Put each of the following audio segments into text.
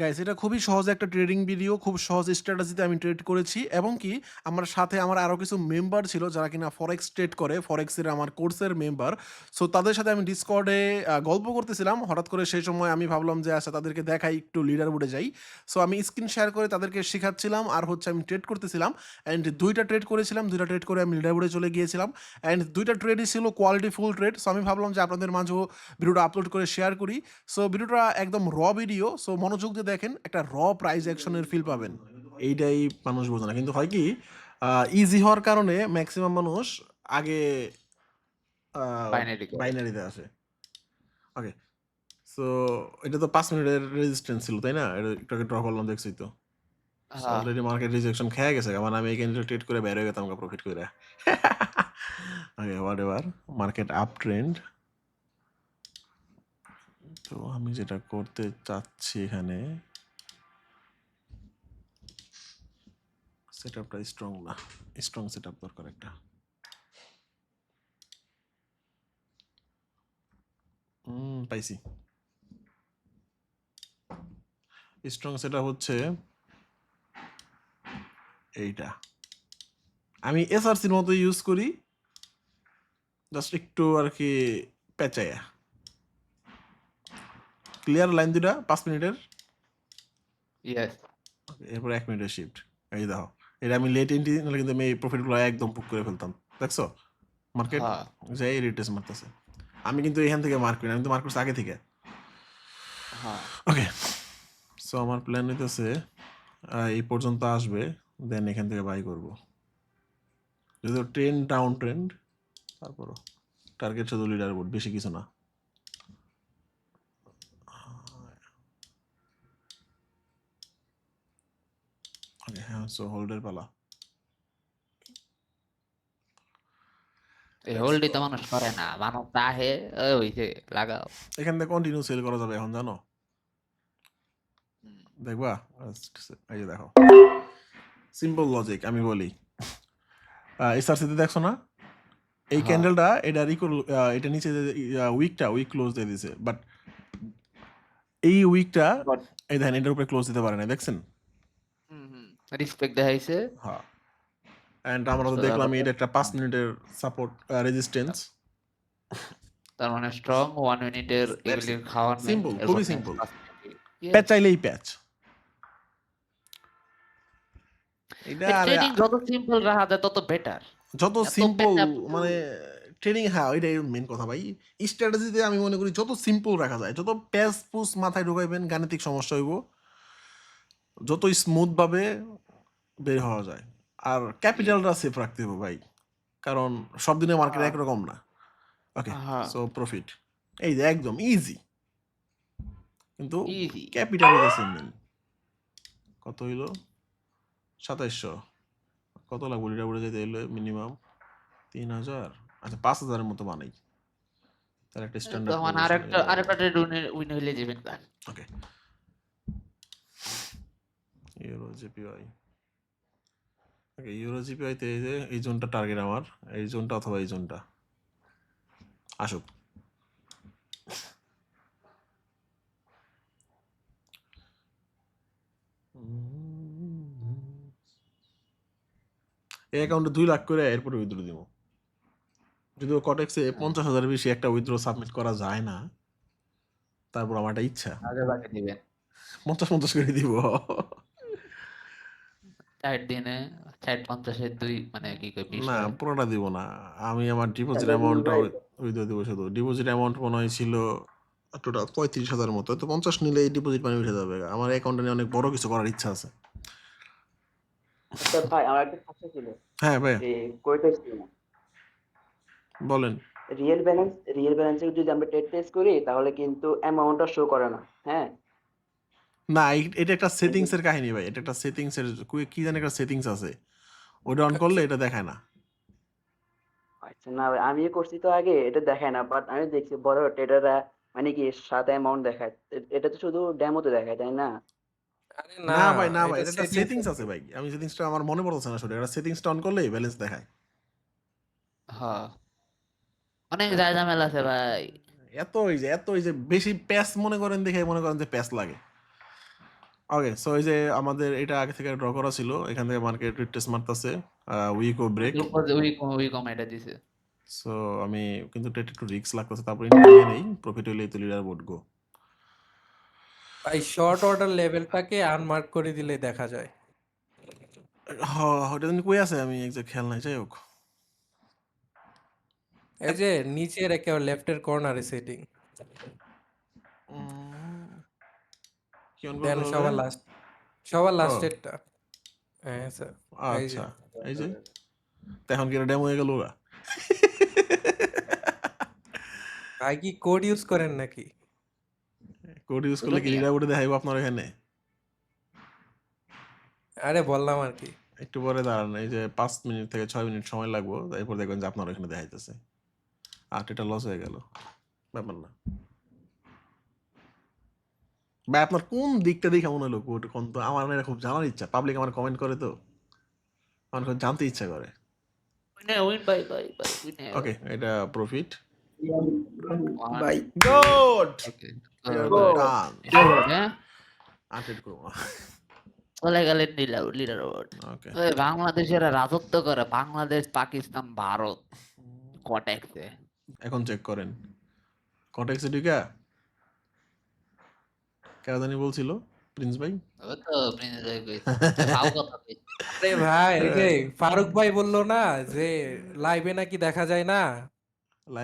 Guys এটা খুবই সহজ একটা ট্রেডিং ভিডিও। খুব সহজ স্ট্র্যাটেজিতে আমি ট্রেড করেছি এবং কি আমার সাথে আমার আরও কিছু মেম্বার ছিল যারা কিনা ফরেক্স ট্রেড করে। ফরেক্সের আমার কোর্সের মেম্বার। সো তাদের সাথে আমি ডিসকর্ডে গল্প করতেছিলাম। হঠাৎ করে সেই সময় আমি ভাবলাম যে আচ্ছা তাদেরকে দেখাই, একটু লিডার বোর্ডে যাই। সো আমি স্ক্রিন শেয়ার করে তাদেরকে শেখাচ্ছিলাম আর হচ্ছে আমি ট্রেড করতেছিলাম। অ্যান্ড দুইটা ট্রেড করেছিলাম। দুইটা ট্রেড করে আমি লিডার বোর্ডে চলে গিয়েছিলাম। অ্যান্ড দুইটা ট্রেডই ছিল কোয়ালিটি ফুল ট্রেড। সো আমি ভাবলাম যে, আপনাদের মাঝেও ভিডিওটা আপলোড করে শেয়ার করি। সো ভিডিওটা একদম র ভিডিও। সো মনোযোগ দেখেন একটা র প্রাইস অ্যাকশন এর ফিল পাবেন। এইটাই মানুষ বোঝে না। কিন্তু হয় কি ইজি হওয়ার কারণে মেক্সিমাম মানুষ আগে করে। বাইনারিতে আসে। ওকে। সো এটা তো পাঁচ মিনিটের রেজিস্ট্যান্স ছিল, তাই না? এটা একটু আগে ড্র করলাম দেখছি তো। অলরেডি মার্কেট রিজেকশন খেয়ে গেছে। মানে আমি এখানে ট্রেড করে বের হয়ে গেতাম প্রফিট কইরা। Okay whatever market up trend. তো আমি যেটা করতে চাচ্ছি এখানে সেটআপটা স্ট্রং না। স্ট্রং সেটআপ দরকার একটা। পাইছি। স্ট্রং সেটআপ হচ্ছে এইটা। আমি এসআরসির মতো ইউজ করি। জাস্ট একটু আর কি পেঁচাইয়া। ক্লিয়ার লাইন ২ টা ৫ মিনিটের? ইয়েস। এরপর ১ মিনিটের শিফট। এই দেখো। এটা আমি লেট এন্ট্রি নাহলে কিন্তু আমি এই প্রফিটগুলো একদম বুক করে ফেলতাম। দেখছ? মার্কেট হ্যাঁ। যেই রিটেস্ট মারতেছে। আমি কিন্তু এখান থেকে মার্ক করি আমি তো মার্ক করছি আগে থেকে। হ্যাঁ। ওকে। সো আমার প্ল্যান হইতেছে এই পর্যন্ত আসবে। দেন এখান থেকে বাই করব। যদিও ট্রেন্ড ডাউন ট্রেন্ড তারপরও টার্গেট শুধু লিডার বোর্ড বেশি কিছু না। ওকে, হ্যাঁ, সো হোল্ডের পালা। এই হোল্ডই তো মানুষ করে না। মানুষ আহে "ও হইছে লাগাও।" এখান থেকে কন্টিনিউ সেল করা যাবে এখন জানো? দেখবা? এই যে দেখো। সিম্পল লজিক আমি বলি। এসআরসিতে দেখছ না? এই। ক্যান্ডেলটা এটার ইকুয়াল আ এটা নিচে যে উইকটা উইক ক্লোজ দিয়ে দিছে। বাট এই উইকটা এই দেখেন এটার উপরে ক্লোজ দিতে পারে না দেখছেন? রেসপেক্ট দেখাইছে। হ্যাঁ। অ্যান্ড আমরা তো দেখলাম এটা একটা ৫ মিনিটের সাপোর্ট রেজিস্ট্যান্স। তার মানে স্ট্রং 1 মিনিটের এগুলির খাওয়ার নেই। সিম্পল, খুবই সিম্পল। ৫ মিনিটে ইয়েস। পেঁচাইলেই প্যাচ। এটা এই যত সিম্পল রাখা যায় তত বেটার। যত সিম্পল মানে ট্রেডিং হ্যাঁ, ওইটাই মেইন কথা ভাই। স্ট্র্যাটেজিতে আমি মনে করি যত সিম্পল রাখা যায়, যত প্যাচ-পুচ মাথায় ঢুকাইবেন গাণিতিক সমস্যা হইব। যতই স্মুথ ভাবে বের হওয়া যায়। আর ক্যাপিটালটা সেফ রাখতে হবে ভাই। কারণ সব দিনে মার্কেট হ্যাঁ। একরকম না। ওকে। So profit. এই যে একদম ইজি। কিন্তু। ক্যাপিটাল হইতেছে মেইন। কত হইল? ২৭০০ কত লাগবে লিডার বোর্ডে যেতে হইলে মিনিমাম ৩০০০ আচ্ছা পাঁচ হাজারের মতো বানাই। তাহলে একটা স্ট্যান্ডার্ড তখন আরেকটা। আরেকটা ট্রেড উইন উইন হইলে যাবেন না। ওকে। ইউরো জিপিওয়াই। ওকে, ইউরো জিপিওয়াইতে এই যে এই জোনটা টার্গেট আমার। এই জোনটা অথবা এই জোনটা। আসুক। এই অ্যাকাউন্টে ২ লাখ করে এরপরে উইথড্র দিব। যদিও কটেক্সে ৫০,০০০ এর বেশি একটা উইথড্র সাবমিট করা যায় না। তারপর আমার একটা ইচ্ছা। দিবেন। ৫০-৫০ করে দিব। ৪ দিনে ৬০-৫০ এর ২ মানে কি কই ২০ না, পুরোটা দিব না। আমি আমার ডিপোজিট অ্যামাউন্টটা ভাই উইথড্র দিব শুধু। ডিপোজিট অ্যামাউন্ট মনে হয় ছিল টোটাল ৩৫,০০০ মতো। তো ৫০ নিলেই ডিপোজিট মানি উঠে যাবে। আমার অ্যাকাউন্টে নিয়ে অনেক বড় কিছু করার ইচ্ছা আছে। আচ্ছা ভাই আমার একটা প্রশ্ন ছিল। হ্যাঁ, ভাইয়া। যে বলেন। রিয়েল ব্যালেন্স রিয়েল ব্যালেন্সে যদি আমরা ট্রেড প্লেস করি তাহলে কিন্তু অ্যামাউন্টটা শো করে না। হ্যাঁ? না, এটা একটা সেটিংস এর কাহিনী ভাই। এটা একটা সেটিংস এর কি জানি একটা সেটিংস আছে। ওটা অন করলে এটা দেখায় না। আচ্ছা না ভাই আমিও করছি তো আগে এটা দেখায় না। বাট আমি দেখছি বড় ট্রেডাররা মানে কি সাদা অ্যামাউন্ট দেখায়। এটা তো শুধু ডেমোতে দেখায়, তাই না? না না, ভাই, না ভাই। এটা একটা সেটিংস সেটিংস আছে ভাই। আমি সেটিংসটা আমার মনে পড়তেছে না আসলে। এটা সেটিংসটা অন করলেই ব্যালেন্স দেখায়। হ্যাঁ। অনেক ঝামেলা আছে ভাই। এত ওই যে এত ওই যে বেশি প্যাচ মনে করেন দেখে মনে করেন যে প্যাচ লাগে। ওকে সো এই যে আমাদের এটা আগে থেকে ড্র করা ছিল এখান থেকে মার্কেট টেস্ট মারতেছে উইক ও ব্রেক উপর দিয়ে উই উই এটা দিছে সো আমি কিন্তু এটা একটু রিস্ক লাগতেছে তারপরে নিয়ে নেই প্রফিট হইলে তো লিডার বোর্ড গো ভাই শর্ট অর্ডার লেভেলটাকে আনমার্ক করে দিলে দেখা যায়। ওটা জানি কই আছে? আমি একজাক্ট খেয়াল নাই যাই হোক। এই যে নিচের একেবারে লেফটের কর্নারে সেটিং কি দেন সবার লাস্ট সবার ও। লাস্টেরটা হ্যাঁ স্যার আচ্ছা এই যে। তো কি ডেমো হয়ে গেল ওরা? ভাই কি কোড ইউজ করেন নাকি? কোড ইউজ করলে কি? লিডার বোর্ডে দেখাইবো আপনার এখানে। আরে বললাম আর কি। একটু পরে দাঁড়ান এই যে পাঁচ মিনিট থেকে ছয় মিনিট সময় লাগবো এরপর দেখবেন যে আপনার এখানে দেখাইতেছে। আট এটা লস হয়ে গেল ব্যাপার না। ভাই আপনার কোন দিকটা দেখে মনে হলো কোড কোন তো আমার না এটা খুব জানার ইচ্ছা। পাবলিক আমার কমেন্ট করে তো। আমার খুব জানতে ইচ্ছা করে। বাই বাই বাই ওকে এটা প্রফিট ভাই গুড হ্যাঁ করব। চলে গেলেন লিডার লিডার বাংলাদেশেরা রাজত্ব করে বাংলাদেশ পাকিস্তান ভারত কটেক্সে এখন চেক করেন। কটেক্সে ঢুকা? জানি বলছিল প্রিন্স ভাই? ওই তো প্রিন্স ভাই কইছে ভাও কথা আরে ভাই এই যে ফারুক ভাই বলল না যে লাইভে নাকি দেখা যায় না?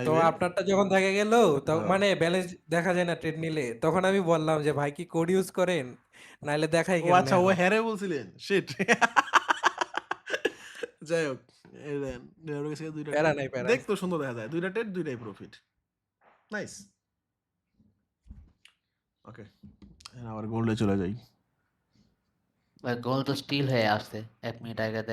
তো আপনারটা যখন দেখা গেল তো হ্যাঁ। মানে ব্যালেন্স দেখা যায় না ট্রেড নিলে। তখন আমি বললাম যে ভাই কি কোড ইউজ করেন? নাইলে দেখাই ও কেমনে আচ্ছা ও? হ্যারে বলছিলেন? শিট যাই হোক এই দেন দেড় কাছে দুইটা প্যারা নাই, প্যারা দেখ তো সুন্দর দেখা যায়। দুইটা টেট দুইটাই প্রফিট নাইস ওকে আবার গোল্ডে চলে যাই। গোল তো স্টিল হয়ে আসছে এক মিনিট আগে